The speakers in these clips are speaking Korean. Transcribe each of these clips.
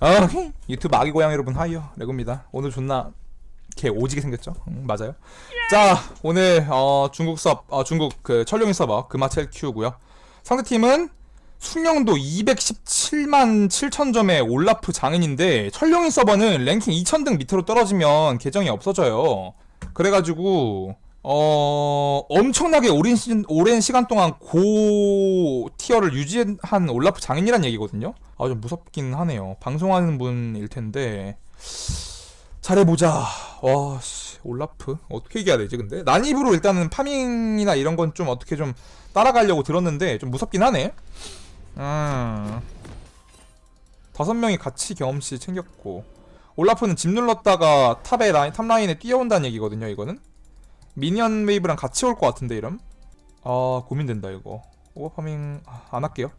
아, 유튜브 아기 고양 여러분 하이요 레고입니다. 오늘 존나 개 오지게 생겼죠? 음, 맞아요. 자, 오늘 어, 중국 섭, 어, 중국 그 철룡이 서버 금화첼 큐고요. 상대 팀은 숙련도 217만 7천 점의 올라프 장인인데 철룡이 서버는 랭킹 2000등 밑으로 떨어지면 계정이 없어져요. 그래가지고 어 엄청나게 오랜 시간, 오랜 시간 동안 고 티어를 유지한 올라프 장인이란 얘기거든요. 아 좀 무섭긴 하네요. 방송하는 분일 텐데 잘해보자. 와 씨, 올라프 어떻게 이겨야 되지 근데 난입으로 일단은 파밍이나 이런 건 좀 어떻게 좀 따라가려고 들었는데 좀 무섭긴 하네. 음 다섯 명이 같이 경험치 챙겼고 올라프는 집 눌렀다가 탑에 라인 탑 라인에 뛰어온다는 얘기거든요. 이거는 미니언 웨이브랑 같이 올 것 같은데 이럼 아 고민된다 이거. 오버파밍 아, 안 할게요.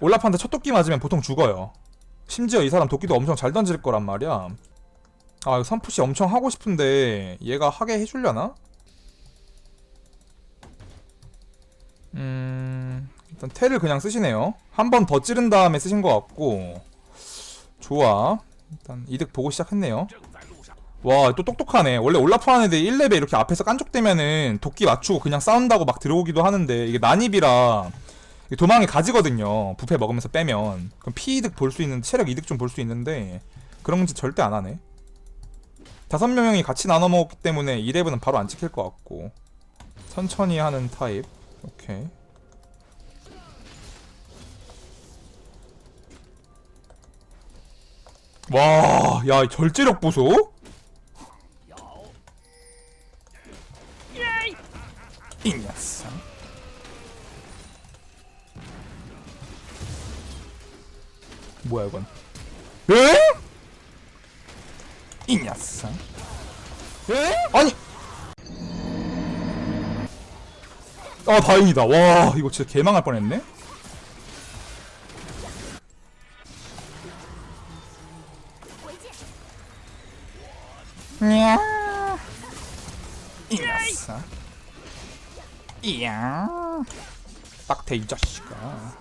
올라프한테 첫 도끼 맞으면 보통 죽어요. 심지어 이 사람 도끼도 엄청 잘 던질 거란 말이야. 아 선푸시 엄청 하고 싶은데 얘가 하게 해주려나? 음 일단 텔을 그냥 쓰시네요. 한 번 더 찌른 다음에 쓰신 것 같고. 좋아. 일단 이득 보고 시작했네요 와, 또 똑똑하네. 원래 올라프 하는 애들 1레벨 이렇게 앞에서 깐족되면은 도끼 맞추고 그냥 싸운다고 막 들어오기도 하는데 이게 난입이라 도망이 가지거든요. 부패 먹으면서 빼면. 그럼 피 이득 볼 수 있는, 체력 이득 좀 볼 수 있는데 그런 건지 절대 안 하네. 다섯 명이 같이 나눠 먹었기 때문에 2레벨은 바로 안 찍힐 것 같고. 천천히 하는 타입. 오케이. 와, 야, 이 절제력 보소? 이 녀석. 뭐야 이건? 에? 이 녀석. 에? 아니. 아 다행이다. 와 이거 진짜 개망할 뻔했네. 냐. 이 녀석. 이야. 빡대 이 자식아.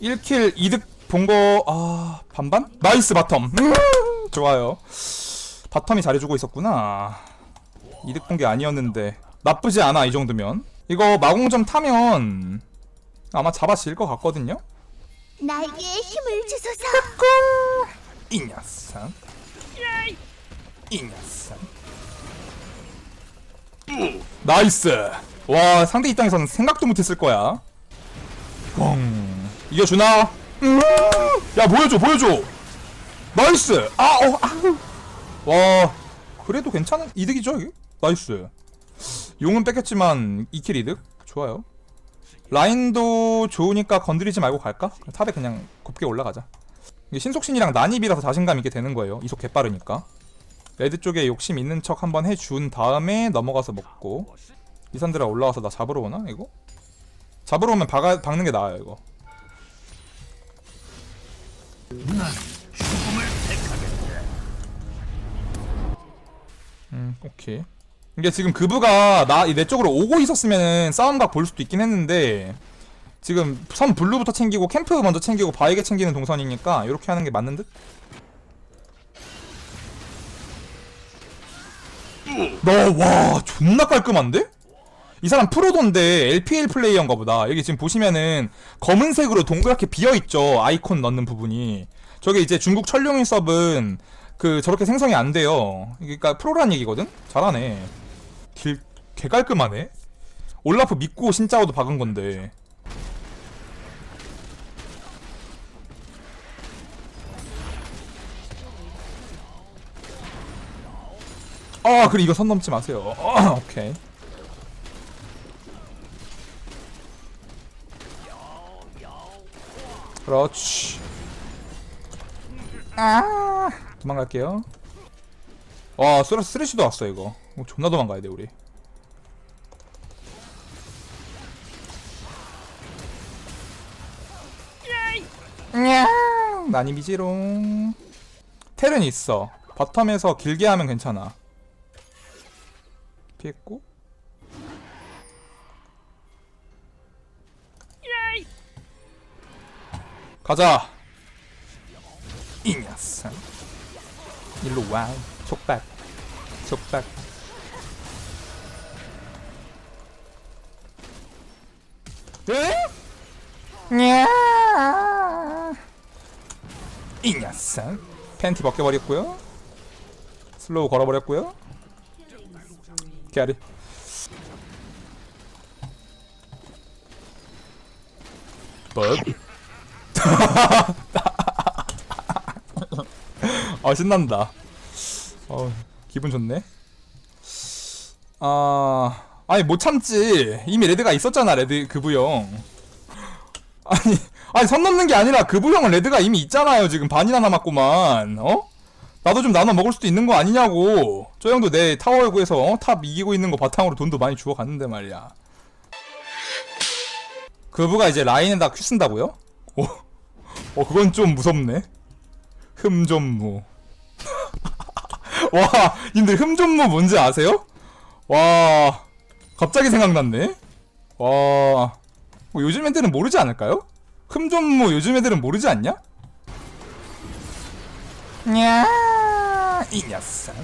1킬 이득 본 거 아 반반? 나이스 바텀. 음, 좋아요. 바텀이 잘해주고 있었구나. 이득 본 게 아니었는데 나쁘지 않아 이 정도면. 이거 마공점 타면 아마 잡아질 것 같거든요? 나에게 힘을 주소서. 이 녀석. 이 녀석. 나이스 와 상대 입장에서는 생각도 못했을 거야. 뻥 이겨주나? 음, 야 보여줘 보여줘. 나이스. 아어 아우. 와 그래도 괜찮은 이득이죠 이게? 나이스. 용은 뺏겼지만 2킬 이득? 좋아요. 라인도 좋으니까 건드리지 말고 갈까? 탑에 그냥 곱게 올라가자. 이게 신속신이랑 난입이라서 자신감 있게 되는 거예요. 이속 개빠르니까. 레드 쪽에 욕심 있는 척 한번 해준 다음에 넘어가서 먹고 리산드라 올라와서 나 잡으러 오나 이거? 잡으러 오면 박아, 박는 게 나아요 이거 음 오케이 이게 지금 그부가 나 내 쪽으로 오고 있었으면은 싸움각 볼 수도 있긴 했는데 지금 선 블루부터 챙기고 캠프 먼저 챙기고 바이게 챙기는 동선이니까 이렇게 하는 게 맞는 듯? 너와 존나 깔끔한데? 이 사람 프로던데 LPL 플레이어인가 보다. 여기 지금 보시면은 검은색으로 동그랗게 비어있죠. 아이콘 넣는 부분이. 저게 이제 중국 철룡인 서브는 그 저렇게 생성이 안 돼요. 그러니까 프로란 얘기거든? 잘하네. 길, 개 깔끔하네. 올라프 믿고 신짜오도 박은 건데. 아, 그래, 이거 선 넘지 마세요. 어, 오케이. 그렇지. 아, 도망갈게요. 와, 쓰레, 쓰레쉬도 왔어, 이거. 어, 존나 도망가야 돼, 우리. 냥 난입이지롱. 텔은 있어. 바텀에서 길게 하면 괜찮아. 피했고 가자. 이 녀석. 일로 와 촉박. 촉박. 이 녀석. 팬티 벗겨버렸고요. 슬로우 걸어버렸고요. 게아리 법 아 신난다. 어 기분 좋네. 아 아니 못 참지. 이미 레드가 있었잖아 레드 그 부형. 아니 아니 선 넘는 게 아니라 그 부형은 레드가 이미 있잖아요 지금. 반이나 남았구만 어? 나도 좀 나눠 먹을 수도 있는 거 아니냐고. 저 형도 내 타워 구에서 어? 탑 이기고 있는 거 바탕으로 돈도 많이 주워 갔는데 말이야. 그부가 이제 라인에다 큐 쓴다고요? 어, 어 그건 좀 무섭네 흠좀무 와 님들 흠좀무 뭔지 아세요? 와 갑자기 생각났네 와 뭐 요즘 애들은 모르지 않을까요? 흠좀무 요즘 애들은 모르지 않냐? 냐, 이 녀석.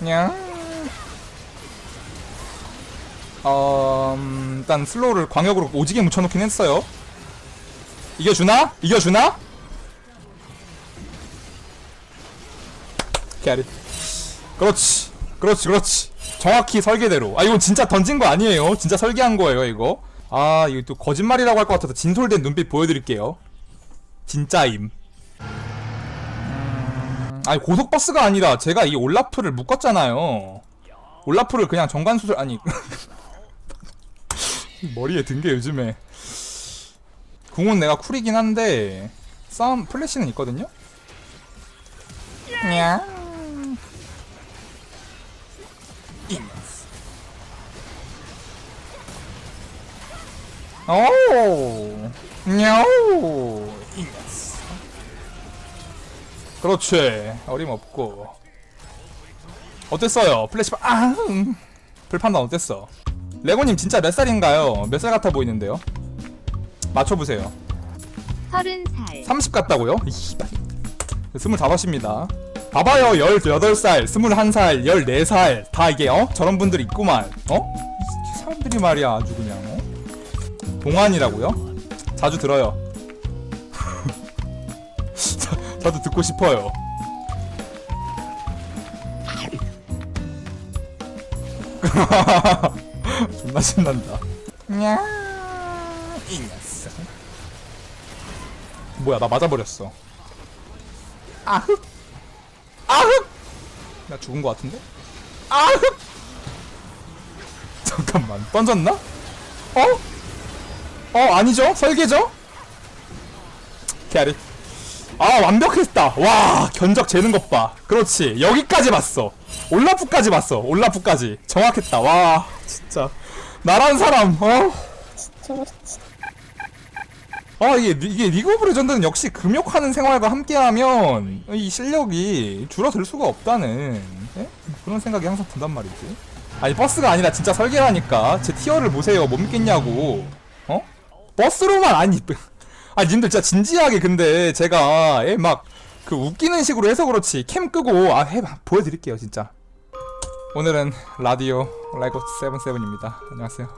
냐. 어, 음, 일단 슬로우를 광역으로 오지게 묻혀놓긴 했어요. 이겨주나? 이겨주나? 캐리. 그렇지. 그렇지, 그렇지. 정확히 설계대로. 아, 이건 진짜 던진 거 아니에요. 진짜 설계한 거예요, 이거. 아, 이거 또 거짓말이라고 할 것 같아서 진솔된 눈빛 보여드릴게요. 진짜임. 음, 아니, 고속버스가 아니라 제가 이 올라프를 묶었잖아요. 올라프를 그냥 정관수술, 아니. 머리에 든 게 요즘에. 궁은 내가 쿨이긴 한데, 싸움, 플래시는 있거든요? 냐. 이 오, 냐오. 그렇지, 어림없고. 어땠어요? 플래시바, 아, 음. 불판단 어땠어? 레고님 진짜 몇 살인가요? 몇 살 같아 보이는데요? 맞춰보세요. 서른 살. 30 같다고요? 이발. 25입니다. 봐봐요, 18살, 21살, 14살, 다 이게, 어? 저런 분들이 있구만, 어? 이 사람들이 말이야, 아주 그냥, 어? 동안이라고요? 자주 들어요. 자, 저도 듣고 싶어요. 존나 신난다. 냐, 이 녀석. 뭐야, 나 맞아버렸어. 아흑! 아흑! 나 죽은 거 같은데? 아흑! 잠깐만, 던졌나? 어? 어, 아니죠? 설계죠? 캐리. 아, 완벽했다. 와, 견적 재는 것 봐. 그렇지. 여기까지 봤어. 올라프까지 봤어. 올라프까지. 정확했다. 와, 진짜. 나란 사람, 어? 아 이게 리- 이게 리그 오브 레전드는 역시 금욕하는 생활과 함께하면 이 실력이 줄어들 수가 없다는 예? 그런 생각이 항상 든단 말이지. 아니 버스가 아니라 진짜 설계라니까 제 티어를 보세요 못 믿겠냐고. 어? 버스로만 아니 아 님들 진짜 진지하게 근데 제가 예, 막그 웃기는 식으로 해서 그렇지 캠 끄고 아 해 보여드릴게요 진짜. 오늘은 라디오 라이거 세븐세븐입니다. 안녕하세요.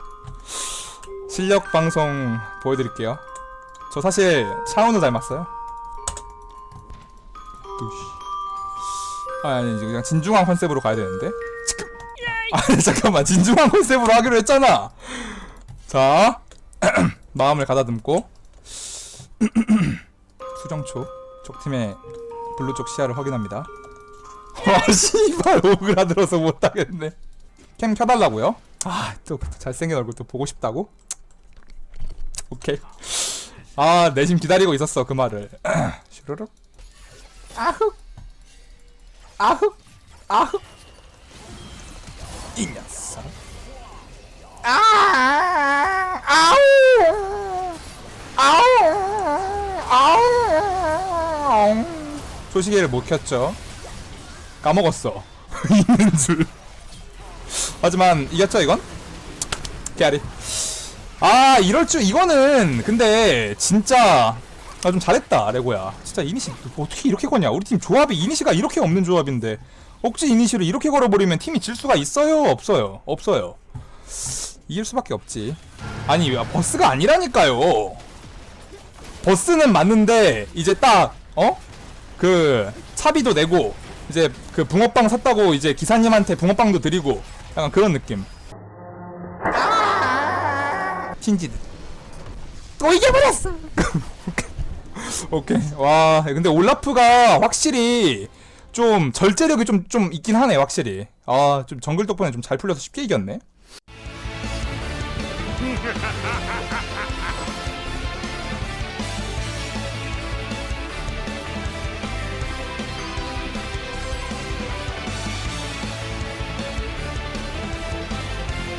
실력 방송 보여드릴게요. 저 사실 차은우 닮았어요. 아, 아니 그냥 진중한 컨셉으로 가야 되는데. 지금. 아니 잠깐만 진중한 컨셉으로 하기로 했잖아. 자 마음을 가다듬고 수정초 적팀의 블루 쪽 시야를 확인합니다. 와 씨발 오그라들어서 못하겠네. 캠 켜달라고요? 아또 잘생긴 얼굴 또 보고 싶다고? 오케이. 아, 내심 기다리고 있었어, 그 말을. 슈르륵. 아흑. 아흑. 아흑. 이 녀석. 아! 아우! 아우! 아우! 소시계를 못 켰죠. 까먹었어. 있는 줄. 하지만 이겼죠, 이건? 깨알이. 아 이럴 줄 이거는 근데 진짜 나좀 잘했다 레고야 진짜 이니시 어떻게 이렇게 거냐 우리 팀 조합이 이니시가 이렇게 없는 조합인데 억지 이니시를 이렇게 걸어버리면 팀이 질 수가 있어요 없어요 없어요 이길 수밖에 없지 아니 야, 버스가 아니라니까요 버스는 맞는데 이제 딱 어? 그 차비도 내고 이제 그 붕어빵 샀다고 이제 기사님한테 붕어빵도 드리고 약간 그런 느낌. 틴지드. 또 이겨버렸어! 오케이. 와 근데 올라프가 확실히 좀 절제력이 좀 좀 있긴 하네 확실히. 아 좀 정글 덕분에 좀 잘 풀려서 쉽게 이겼네